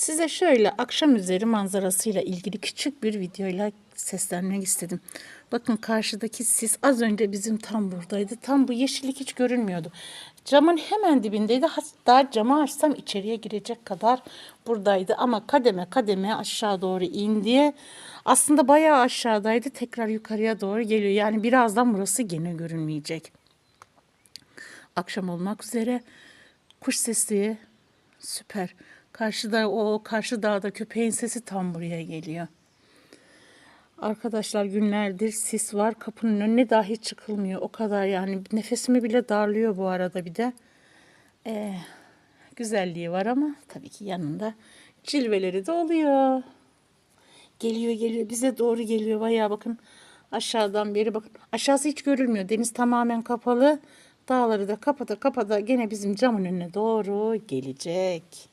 Size şöyle akşam üzeri manzarasıyla ilgili küçük bir videoyla seslenmek istedim. Bakın karşıdaki sis az önce bizim tam buradaydı. Tam bu yeşillik hiç görünmüyordu. Camın hemen dibindeydi. Hatta camı açsam içeriye girecek kadar buradaydı. Ama kademe kademe aşağı doğru indi. Aslında bayağı aşağıdaydı. Tekrar yukarıya doğru geliyor. Yani birazdan burası gene görünmeyecek. Akşam olmak üzere kuş sesi süper. Karşıda o karşı dağda köpeğin sesi tam buraya geliyor. Arkadaşlar günlerdir sis var. Kapının önüne dahi çıkılmıyor. O kadar yani nefesimi bile darlıyor bu arada bir de. Ee, güzelliği var ama tabii ki yanında cilveleri de oluyor. Geliyor geliyor bize doğru geliyor. Bayağı bakın aşağıdan beri bakın. Aşağısı hiç görülmüyor. Deniz tamamen kapalı. Dağları da kapata kapata gene bizim camın önüne doğru gelecek.